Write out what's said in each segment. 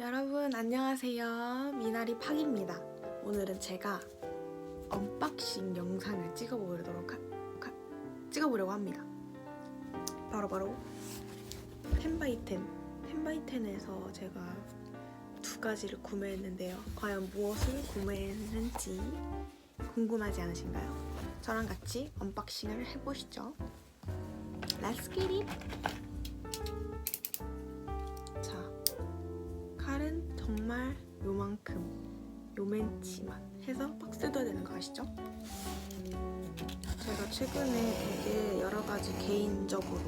여러분 안녕하세요. 미나리 팍입니다. 오늘은 제가 언박싱 영상을 찍어보도록 하, 하- 찍어보려고 합니다. 바로바로 펜바이텐 펜바이텐에서 제가 두 가지를 구매했는데요. 과연 무엇을 구매했는지 궁금하지 않으신가요? 저랑 같이 언박싱을 해보시죠. Let's get it! 정말 요만큼 요맨치만 해서 박스 둬야 되는 거 아시죠? 제가 최근에 되게 여러 가지 개인적으로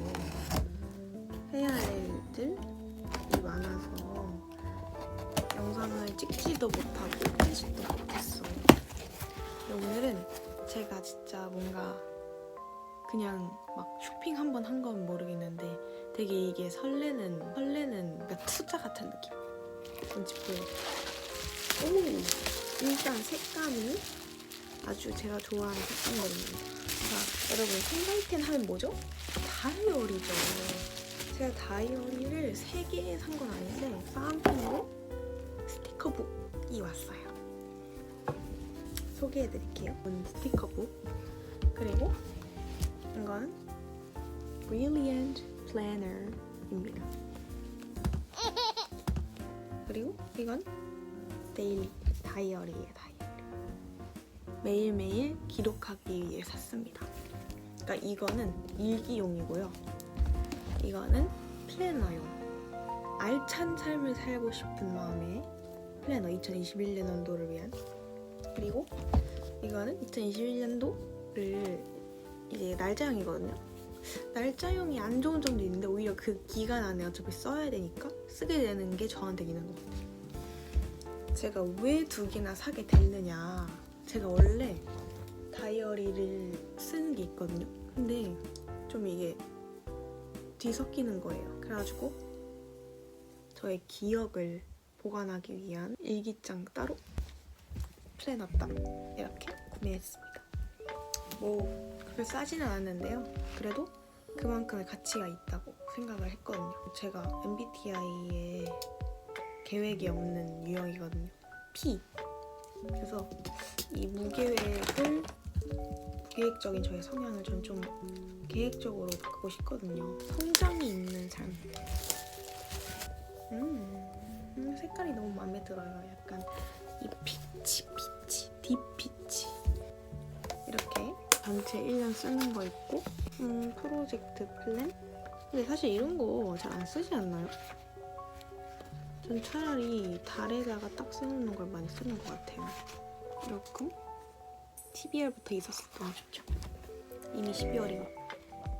해야 할 일들이 많아서 영상을 찍지도 못하고 편집도 못했어요. 오늘은 제가 진짜 뭔가 그냥 막 쇼핑 한 번 한 건 모르겠는데 되게 이게 설레는 설레는 그러니까 투자 같은 느낌. 보여. 오 일단 색감이 아주 제가 좋아하는 색감이거든요. 자 여러분 생바이텐 하면 뭐죠? 다이어리죠. 제가 다이어리를 3개 산 건 아닌데 쌍펜으로 스티커북이 왔어요. 소개해드릴게요. 이건 스티커북 그리고 이건 Brilliant Planner입니다. 그리고 이건 데일리 다이어리예요, 다이어리. 매일매일 기록하기 위해 샀습니다. 그러니까 이거는 일기용이고요. 이거는 플래너용. 알찬 삶을 살고 싶은 마음에 플래너 2021년 연도를 위한. 그리고 이거는 2021년도를 이제 날짜형이거든요. 날짜형이 안 좋은 점도 있는데 오히려 그 기간 안에 어차피 써야 되니까 쓰게 되는 게 저한테 있는 것 같아요. 제가 왜 두 개나 사게 됐느냐. 제가 원래 다이어리를 쓰는 게 있거든요. 근데 좀 이게 뒤섞이는 거예요. 그래가지고 저의 기억을 보관하기 위한 일기장 따로 플래너 따로 이렇게 구매했습니다. 뭐 그렇게 싸지는 않았는데요. 그래도 그만큼의 가치가 있다고 생각을 했거든요. 제가 MBTI에 계획이 없는 유형이거든요. P. 그래서 이 무계획을 무계획적인 저의 성향을 전 좀 계획적으로 바꾸고 싶거든요. 성장이 있는 삶. 음, 음, 색깔이 너무 마음에 들어요. 약간 이 피치 피치 딥 피치 전체 1년 쓰는 거 있고 음, 프로젝트 플랜? 근데 사실 이런 거 잘 안 쓰지 않나요? 전 차라리 달에다가 딱 써놓는 걸 많이 쓰는 것 같아요. 이렇게 TBR부터 있었었던 좋죠. 이미 12월이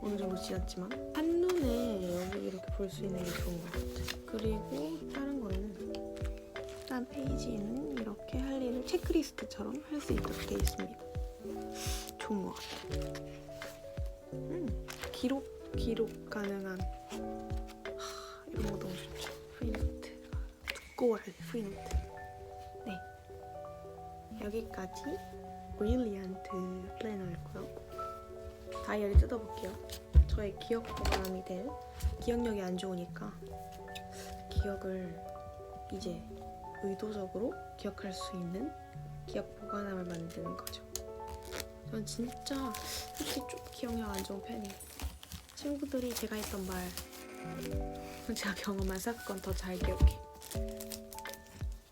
어느 정도 지났지만. 한눈에 여기 이렇게 볼 수 있는 게 좋은 것 같아요. 그리고 다른 거는 다른 페이지는 이렇게 할 일을 체크리스트처럼 할 수 있도록 되어 있습니다 좋은 것 같아요 음, 기록 기록 가능한 하, 이런 거 너무 좋죠. 프리노트 두꺼워야 돼 프리노트. 네 여기까지 브릴리언트 플래너였고요. 다이어리 뜯어볼게요. 저의 기억 보관함이 될 기억력이 안 좋으니까 기억을 이제 의도적으로 기억할 수 있는 기억 보관함을 만드는 거죠. 전 진짜 솔직히 좀 기억력 안 좋은 편이에요. 친구들이 제가 했던 말, 제가 경험한 사건 더 잘 기억해.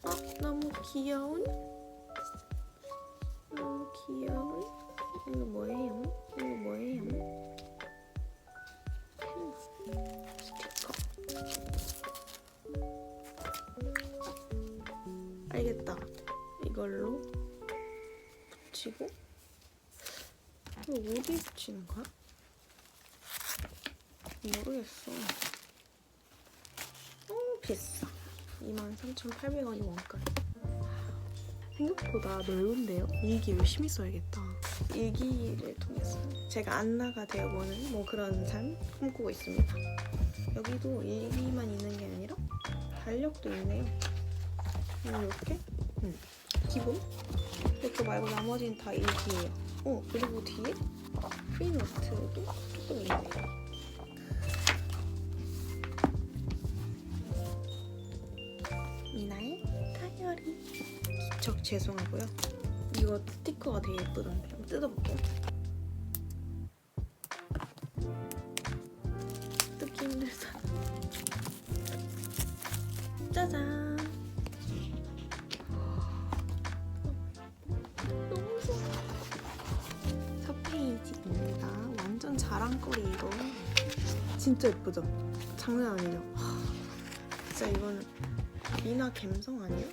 어, 너무 귀여운? 너무 귀여운? 이거 뭐예요? 이거 뭐예요? 펜, 스티커. 알겠다. 이걸로 붙이고 이거 어디 붙이는 거야? 모르겠어. 어, 비싸. 23,800원이 원가. 생각보다 넓은데요? 일기 열심히 써야겠다. 일기를 통해서 제가 안나가 되어보는 뭐 그런 삶 꿈꾸고 있습니다. 여기도 일기만 있는 게 아니라 달력도 있네요. 이렇게? 응. 기본? 이렇게 말고 나머지는 다 일기예요. 어 그리고 뒤에 프리노트도 조금 있네요. 미나의 다이어리 기척 죄송하고요. 이거 스티커가 되게 예쁘던데 한번 뜯어볼게요. 자랑거리 이거. 진짜 예쁘죠? 장난 아니죠? 하, 진짜 이거는 미나 갬성 아니에요?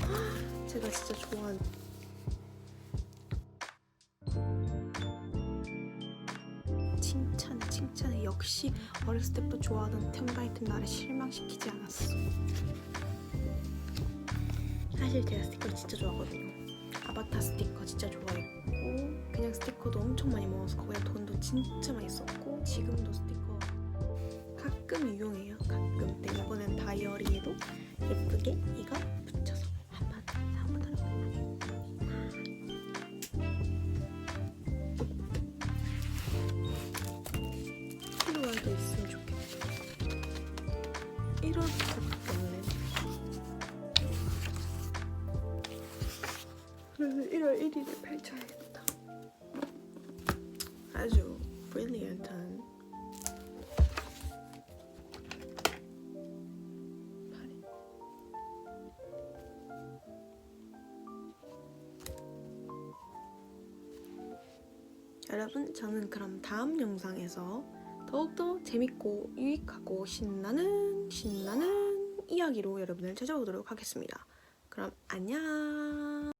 하, 제가 진짜 좋아하는 칭찬해 칭찬해 역시 어렸을 때부터 좋아하던 템라이트 나를 실망시키지 않았어 사실 제가 스티커를 진짜 좋아하거든요 아바타 스티커 진짜 좋아했고 그냥 스티커도 엄청 많이 모아서 거기에 돈도 진짜 많이 썼고 지금도 스티커 가끔 유용해요. 가끔. 근데 이번엔 다이어리에도 예쁘게 이거 붙여서 한번 사보도록 하겠습니다. 필요할도 있으면 좋겠다. 이런 아주 브릴리언트한 파리 여러분 저는 그럼 다음 영상에서 더욱더 재밌고 유익하고 신나는 신나는 이야기로 여러분을 찾아오도록 하겠습니다. 그럼 안녕